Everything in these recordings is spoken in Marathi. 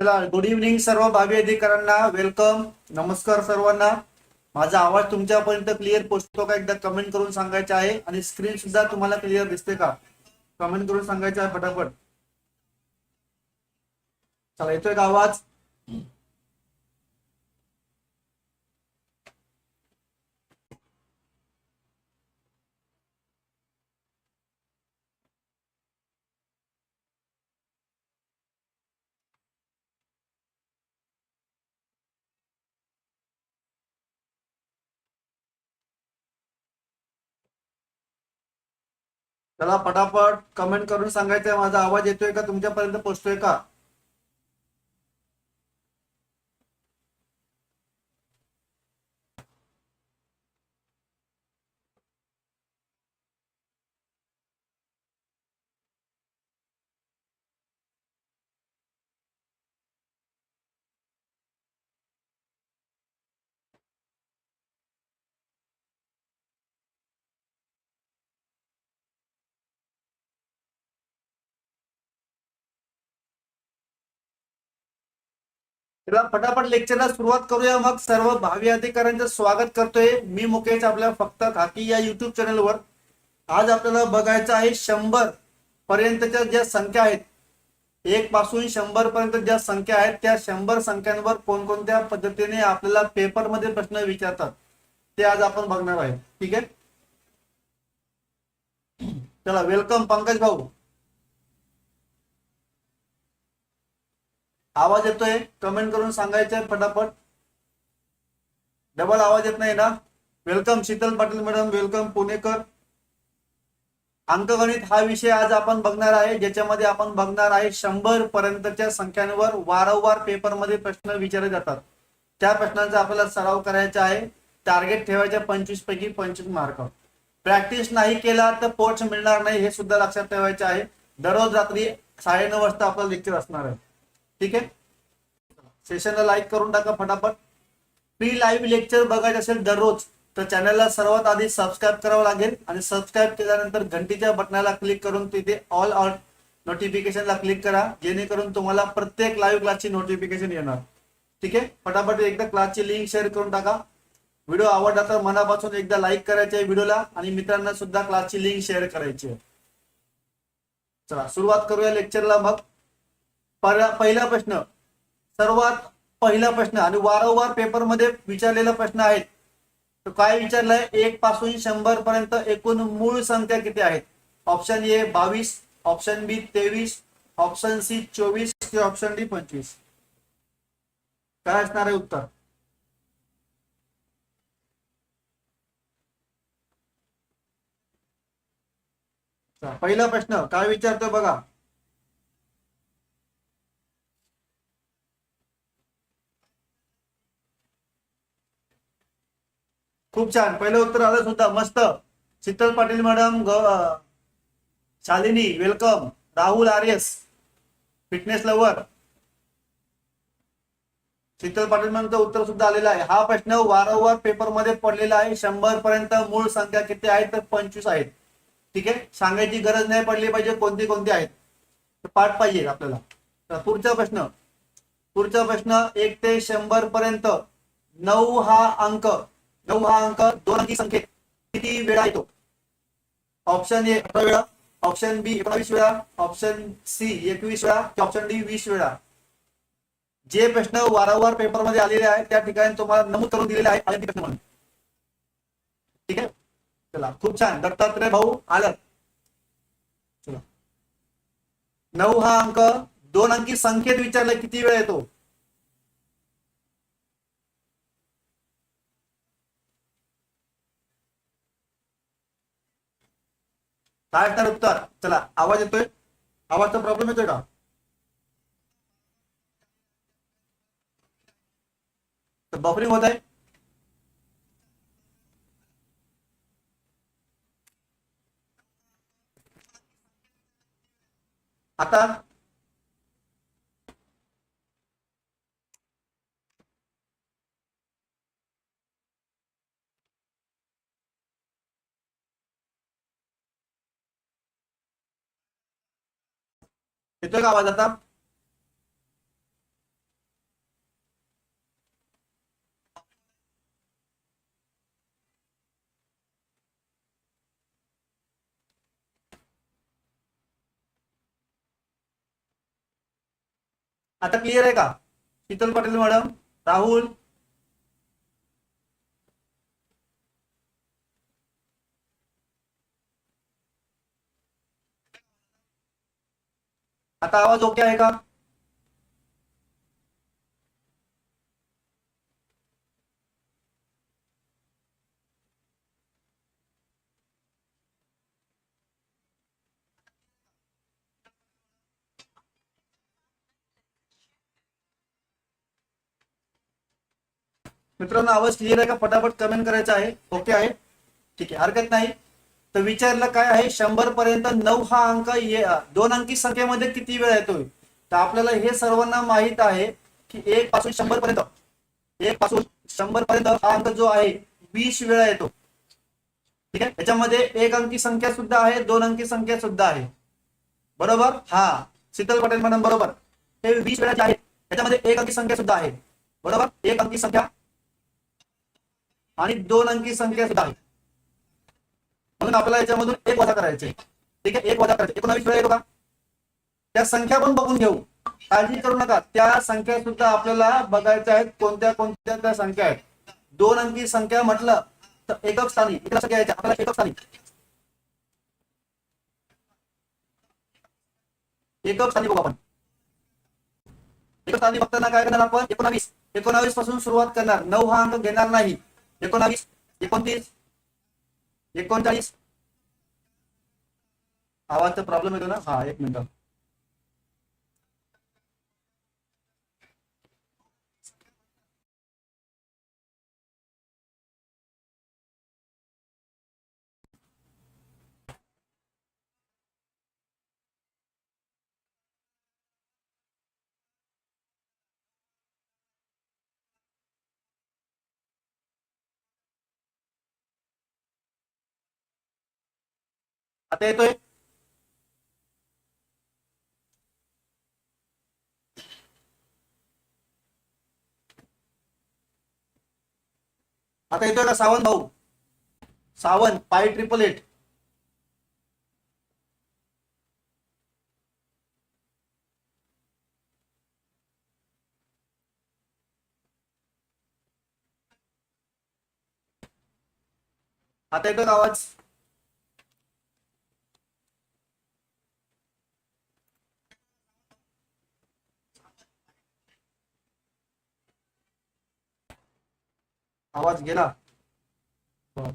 चला गुड इव्हनिंग सर्व भावी अधिकाऱ्यांना वेलकम नमस्कार सर्वांना. माझा आवाज तुमच्यापर्यंत क्लिअर पोहोचतो का? एकदा कमेंट करून सांगायचा आहे आणि स्क्रीन सुद्धा तुम्हाला क्लिअर दिसते का? कमेंट करून सांगायचं आहे फटाफट. चला येतोय का आवाज? त्याला फटाफट कमेंट करून सांगायचंय माझा आवाज येतोय का तुमच्यापर्यंत पोहोचतोय का? चला फटाफट लेक्चरला सुरुवात करूया. मग सर्व भावी अधिकाऱ्यांचं स्वागत करतोय. मी मुकेश आपल्या फक्त खाकी या युट्यूब चॅनलवर आज आपल्याला बघायचं आहे शंभर पर्यंतच्या ज्या संख्या आहेत एक पासून शंभर पर्यंत ज्या संख्या आहेत त्या शंभर संख्यांवर कोणकोणत्या पद्धतीने आपल्याला पेपरमध्ये प्रश्न विचारतात ते आज आपण बघणार आहे ठीक आहे? चला वेलकम पंकज भाऊ. आवाज येतोय? कमेंट करून सांगायचंय फटाफट. डबल आवाज येत नाही ना? Welcome Sheetal Patil madam welcome पुणेकर. अंकगणित हा विषय आज आपण बघणार आहे ज्याच्यामध्ये आपण बघणार आहे शंभर पर्यंतच्या संख्यांवर वारंवार पेपरमध्ये प्रश्न विचारले जातात. त्या प्रश्नांचा आपल्याला सराव करायचा आहे. टार्गेट ठेवायचे पंचवीस पैकी पंचवीस मार्क प्रॅक्टिस नाही केला तर पोस्ट मिळणार नाही हे सुद्धा लक्षात ठेवायचे आहे. दररोज रात्री साडेनऊ वाजता आपलं लेक्चर असणार आहे. ठीक आहे? सेशनला लाईक करून टाका फटाफट. फ्री लाईव्ह लेक्चर बघायचे असेल दररोज तर चॅनलला सर्वात आधी सबस्क्राईब करावं लागेल आणि सबस्क्राईब केल्यानंतर घंटीच्या बटनाला क्लिक करून तिथे ऑल ऑल नोटिफिकेशनला क्लिक करा जेणेकरून तुम्हाला प्रत्येक लाईव्ह क्लासची नोटिफिकेशन येणार. ठीक आहे? फटाफट एकदा क्लासची लिंक शेअर करून टाका. व्हिडिओ आवडला तर मनापासून एकदा लाईक करायचे आहे व्हिडिओला आणि मित्रांना सुद्धा क्लासची लिंक शेअर करायची आहे. चला सुरुवात करूया लेक्चरला मग. पहिला प्रश्न. सर्वात पहिला प्रश्न आणि वारंवार पेपरमध्ये विचारलेला प्रश्न आहे. तो काय विचारलाय? एक पासून शंभर पर्यंत एकूण मूळ संख्या किती आहेत ऑप्शन ए बावीस ऑप्शन बी तेवीस ऑप्शन सी चोवीस किंवा ऑप्शन डी पंचवीस? काय असणार आहे उत्तर? पहिला प्रश्न. काय विचारतोय बघा. खूप छान. पहिलं उत्तर आलं सुद्धा मस्त. Sheetal Patil madam Shalini welcome. Rahul आर्यस फिटनेस लवर. शीतल पाटील मॅडमचं उत्तर सुद्धा आलेलं आहे. हा प्रश्न वारंवार पेपरमध्ये पडलेला आहे. शंभर पर्यंत मूळ संख्या किती आहेत तर पंचवीस आहेत. ठीक आहे? सांगायची गरज नाही पडली पाहिजे. कोणती कोणती आहेत? पाठ पाहिजे आपल्याला. तर पुढचा प्रश्न. पुढचा प्रश्न एक ते शंभर पर्यंत नऊ हा अंक हा अंक दोन अंकी संख्येत किती वेळा येतो ऑप्शन ए अठरा वेळा। ऑप्शन बी एकोणावीस वेळा। ऑप्शन सी एकवीस वेळा। ऑप्शन डी वीस वेळा। जे प्रश्न वारंवार पेपरमध्ये आलेले आहेत, त्या ठिकाणी तुम्हाला नमूद करून दिलेले ठीक आहे? चला, खूप छान. दत्तात्रय भाऊ आलं चला. नऊ हा अंक दोन अंकी संख्येत विचारलं, किती वेळ येतो? काय असणार उत्तर. चला आवाज येतोय? आवाजचा प्रॉब्लेम येतोय का? तर बफरिंग होत आहे. आता येतोय का आवाज आता? आता क्लिअर आहे का? शीतल पाटील मॅडम राहुल आता आवाज ओके आहे का? मित्रांनो आवाज क्लिअर आहे का? पटापट कमेंट करायचा आहे. ओके आहे. ठीक आहे. हरकत नाही. तर विचारलं काय आहे? शंभर पर्यंत नऊ हा अंक ये- दोन अंकी संख्येमध्ये किती वेळा येतोय? तर आपल्याला हे सर्वांना माहीत आहे की एक पासून शंभर पर्यंत एक पासून शंभर पर्यंत हा अंक जो आहे वीस वेळा येतो. ठीक आहे? याच्यामध्ये एक अंकी संख्या सुद्धा आहे दोन अंकी संख्या सुद्धा आहे. बरोबर? हा. शीतल पटेल मॅडम बरोबर. हे वीस वेळा जे आहे त्याच्यामध्ये एक अंकी संख्या सुद्धा आहे. बरोबर? एक अंकी संख्या आणि दोन अंकी संख्या सुद्धा आहे. म्हणून आपल्याला याच्यामधून एक वजा करायचे ठीक आहे? एक वजा करायचे एकोणावीस वेळा येतो का? त्या संख्या पण बघून घेऊ. काळजी करू नका. त्या संख्या सुद्धा आपल्याला बघायच्या आहेत. कोणत्या कोणत्या त्या संख्या आहेत. दोन अंकी संख्या म्हटलं तर एकक स्थानी. इकडे संख्या यायच्या आपल्याला एकक स्थानी. एकक स्थानी बघू आपण. एकक स्थानी बघताना काय करणार आपण? एकोणावीस. एकोणावीसपासून सुरुवात करणार. नऊ हा अंक घेणार नाही. एकोणावीस एकोणतीस एकोणचाळीस. आवाजचा प्रॉब्लेम येतो ना? हा एक मिनिट. आता येतोय? आता येतोय का सावंत भाऊ? सावंत पाय ट्रिपल एट आता येतोय आवाज? आवाज गेला. हो.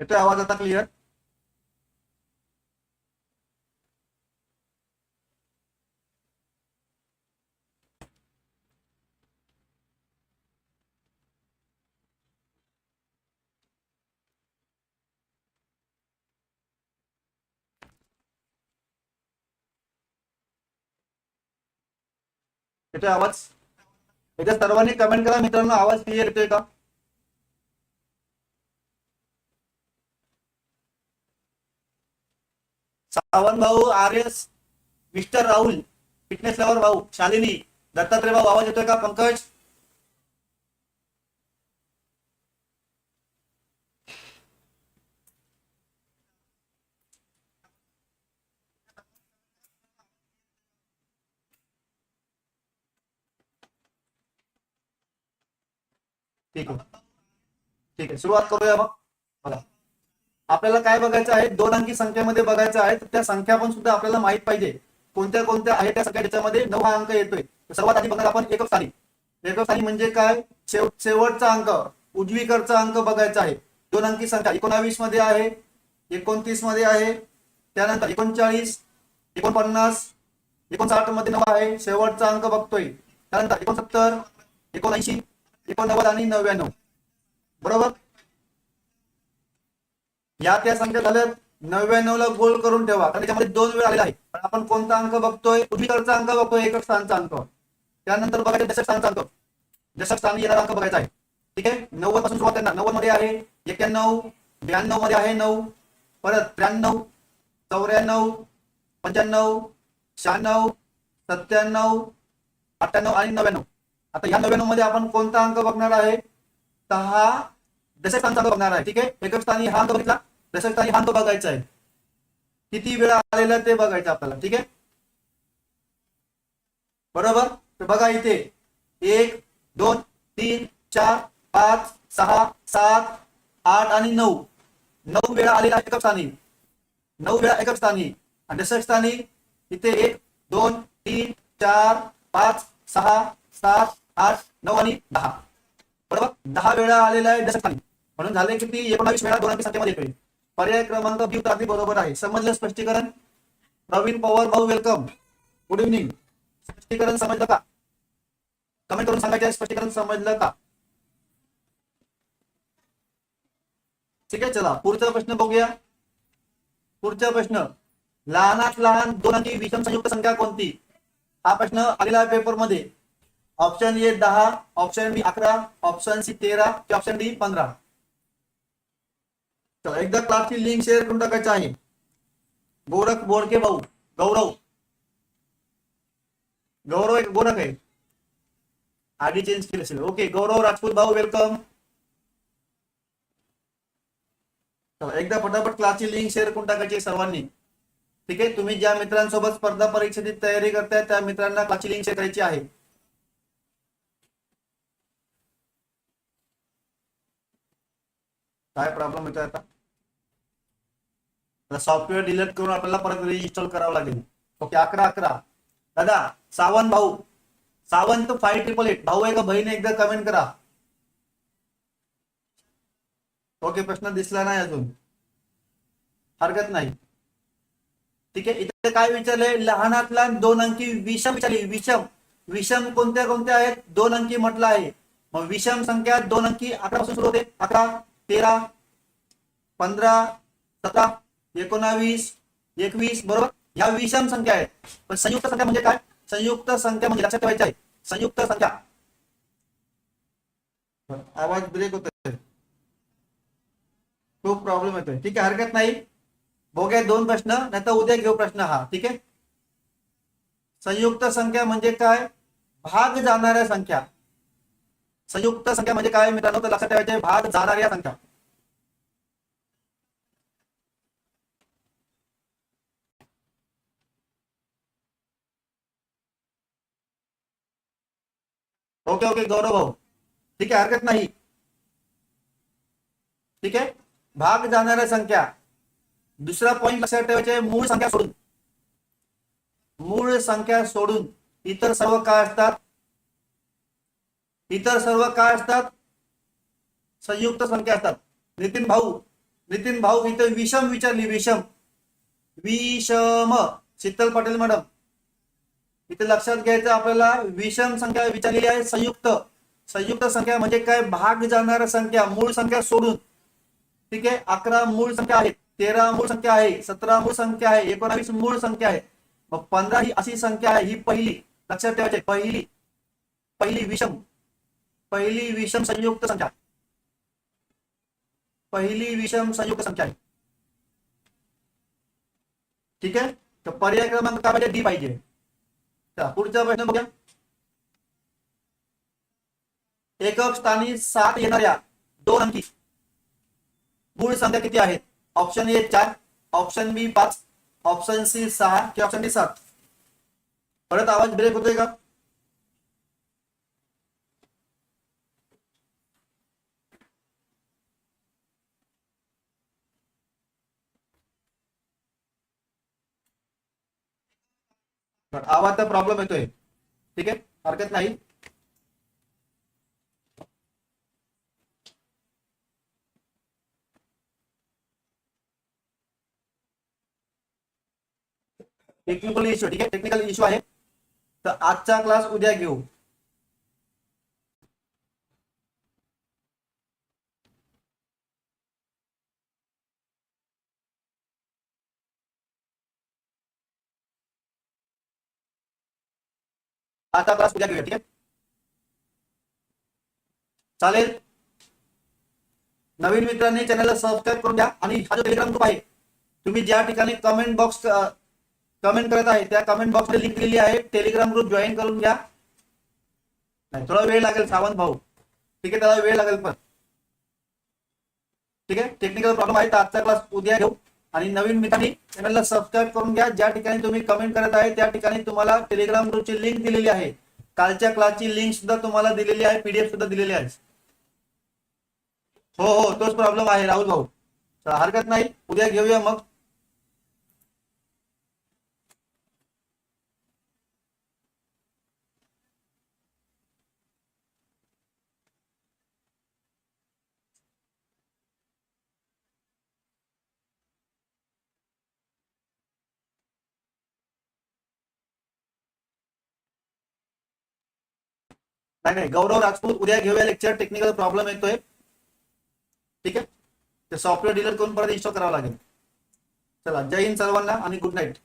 येतोय आवाज आता क्लिअर येतोय आवाज? याच्या सर्वांनी कमेंट करा मित्रांनो आवाज क्लिअर येतोय का? सावंत भाऊ R S mister Rahul fitness lover भाऊ शालिनी दत्तात्रय भाऊ आवाज येतोय का पंकज? ठीक आहे. ठीक आहे. सुरुवात करूया मग. बघा. आपल्याला काय बघायचं आहे? दोन अंकी संख्येमध्ये बघायचं आहे तर त्या संख्या पण सुद्धा आपल्याला माहीत पाहिजे. कोणत्या कोणत्या आहेत त्या संख्या त्याच्यामध्ये नऊ हा अंक येतोय? सर्वात आधी बघणार आपण एकक स्थानी एकक स्थानी म्हणजे काय? शेव शेवटचा अंक उजवीकडचा अंक बघायचा आहे. दोन अंकी संख्या एकोणावीसमध्ये आहे एकोणतीसमध्ये आहे त्यानंतर एकोणचाळीस एकोणपन्नास एकोणसाठमध्ये नऊ आहे शेवटचा अंक बघतोय. त्यानंतर एकोणसत्तर एकोणऐंशी एकोणनव्वद आणि नव्याण्णव. बरोबर? या त्या संख्या झाल्यात नव्याण्णव ला गोल करून ठेवा. कारण त्यामध्ये दोन वेळ आलेला आहे. पण आपण कोणता अंक बघतोय? उजवीकडचा अंक बघतोय एकक स्थानचा अंक. त्यानंतर बघायचा दशक स्थानचा अंक. दशक स्थानी येणारा अंक बघायचा आहे. ठीक आहे? नव्वदपासून सुरुवात करणार. नव्वदमध्ये आहे एक्क्याण्णव ब्याण्णवमध्ये आहे नऊ. परत त्र्याण्णव चौऱ्याण्णव पंच्याण्णव शहाण्णव सत्त्याण्णव अठ्ठ्याण्णव आणि नव्याण्णव. आता या नव्याण्णवमध्ये आपण कोणता अंक बघणार आहे? तर हा दशक स्थानचा अंक बघणार आहे. ठीक आहे? एकक स्थानी हा अंक बघितला. दशक स्थानी हा तो बघायचा आहे. किती वेळा आलेला ते बघायचं आपल्याला ठीक आहे? बरोबर? तर बघा इथे. एक दोन तीन चार पाच सहा सात आठ आणि नऊ. नऊ वेळा आलेला आहे एकक स्थानी. नऊ वेळा एकक स्थानी. आणि दशक स्थानी इथे एक दोन तीन चार पाच सहा सात आठ नऊ आणि दहा. बरोबर? दहा वेळा आलेला आहे दशक स्थानी. म्हणून झाले किती? एकोणावीस वेळा दोन संख्येमध्ये येतोय. पर्याय क्रमांक बी अगदी बरोबर आहे. समजलं स्पष्टीकरण? प्रवीण पवार भाऊ वेलकम गुड इव्हनिंग स्पष्टीकरण समजलं का? कमेंट करून सांगायचं स्पष्टीकरण समजलं का? ठीक आहे चला. पुढचा प्रश्न बघूया. पुढचा प्रश्न. लहानात लहान दोन अंकी विषम संयुक्त संख्या कोणती? हा प्रश्न आलेला पेपरमध्ये ऑप्शन ए दहा ऑप्शन बी अकरा ऑप्शन सी तेरा ऑप्शन डी पंधरा? चला एकदा क्लासची लिंक शेअर करून टाकायची आहे. गोरख बोडके भाऊ गौरव. गौरव एक गोरख आहे. आधी चेंज केलं असेल. ओके गौरव राजपूत भाऊ वेलकम चला एकदा पटापट क्लासची लिंक शेअर करून टाकायची आहे सर्वांनी. ठीक आहे? तुम्ही ज्या मित्रांसोबत स्पर्धा परीक्षेची तयारी करताय त्या मित्रांना क्लासची लिंक शेअर करायची आहे. काय प्रॉब्लेम येतोय आता? सॉफ्टवेअर डिलीट करून आपल्याला परत रिइन्स्टॉल करावं लागेल. ओके अकरा अकरा. दादा सावंत भाऊ. सावंत फाईव्ह ट्रिपल एट भाऊ आहे का बहीण एकदा कमेंट करा. ओके प्रश्न दिसला नाही अजून. हरकत नाही. ठीक आहे इथे काय विचारलंय? लहानात लहान दोन अंकी विषम विचारली. विषम. विषम कोणत्या कोणत्या आहेत? दोन अंकी म्हटलं आहे. मग विषम संख्या दोन अंकी अकरा पासून सुरू होते. अकरा तेरा पंधरा सतरा एकोणावीस एकवीस बरोबर? ह्या विषम संख्या आहेत. पण संयुक्त संख्या म्हणजे काय? संयुक्त संख्या म्हणजे लक्षात ठेवायचं आहे. संयुक्त संख्या. आवाज ब्रेक होत खूप प्रॉब्लेम येतोय. ठीक आहे हरकत नाही. बघूया दोन प्रश्न नाही तर उद्या घेऊ प्रश्न हा. ठीक आहे? संयुक्त संख्या म्हणजे काय? भाग जाणाऱ्या संख्या. संयुक्त संख्या म्हणजे काय मित्रांनो? तर लक्षात ठेवायचे भाग जाणाऱ्या संख्या. ओके ओके गौरव भाऊ. ठीक आहे हरकत नाही. ठीक आहे? भाग जाणाऱ्या संख्या. दुसरा पॉइंट लक्षात ठेवायचे मूळ संख्या सोडून. मूळ संख्या सोडून इतर सर्व काय असतात? इतर सर्व काय असतात? संयुक्त संख्या असतात. नितीन भाऊ. नितीन भाऊ इथे विषम विचारली विषम. विषम. शीतल पटेल मॅडम. इथे लक्षात घ्यायचं आपल्याला विषम संख्या विचारलेली आहे संयुक्त. संयुक्त संख्या म्हणजे काय? भाग जाणाऱ्या संख्या मूळ संख्या सोडून. ठीक आहे? अकरा मूळ संख्या आहेत. तेरा मूळ संख्या आहे. सतरा मूळ संख्या आहे. एकोणावीस मूळ संख्या आहे. मग पंधरा ही अशी संख्या आहे ही पहिली. लक्षात ठेवायची पहिली. पहिली विषम. पहिली विषम संयुक्त संख्या. पहिली विषम संयुक्त संख्या आहे. ठीक आहे? तर पर्याय क्रमांक काय पाहिजे? डी पाहिजे. पुढचा प्रश्न बघा एकक स्थानी सात येणाऱ्या दोन अंकी. मूळ संख्या किती आहेत? ऑप्शन ए चार ऑप्शन बी पाच ऑप्शन सी सहा किंवा ऑप्शन डी सात. परत आवाज ब्रेक होतोय का? आवाजचा प्रॉब्लेम येतोय ठीक आहे हरकत नाही। टेक्निकल इश्यू ठीक आहे टेक्निकल इश्यू आहे. तर आजचा क्लास उद्या घेऊ. आता क्लास उद्या घेऊया ठीक आहे? चालेल? नवीन मित्रांनी चॅनलला सबस्क्राईब करून द्या आणि हा जो टेलिग्राम ग्रुप आहे तुम्ही ज्या ठिकाणी कमेंट बॉक्स कमेंट करत आहे त्या कमेंट बॉक्स लिंक दिली आहे. टेलिग्राम ग्रुप जॉईन करून घ्या. नाही थोडा वेळ लागेल सावंत भाऊ. ठीक आहे त्याला वेळ लागेल पण. ठीक आहे टेक्निकल प्रॉब्लेम आहे तर आजचा क्लास उद्या घेऊ. आणि नवीन मित्रांनी चॅनलला सबस्क्राईब करून घ्या. ज्या ठिकाणी तुम्ही कमेंट करत आहे त्या ठिकाणी तुम्हाला टेलिग्राम ग्रुपची लिंक दिलेली आहे. कालच्या क्लासची लिंक सुद्धा तुम्हाला दिलेली आहे पीडीएफ सुद्धा दिलेली आहे. हो हो तोच प्रॉब्लेम आहे राहुल भाऊ. हरकत नाही. उद्या घेऊया मग. नाही नाही गौरव राजपूत उद्या घेऊया लेक्चर टेक्निकल प्रॉब्लेम येतोय. ठीक आहे? ते सॉफ्टवेअर डीलर करून परत इन्स्टॉल करावं लागेल. चला जय हिंद सर्वांना आणि गुड नाईट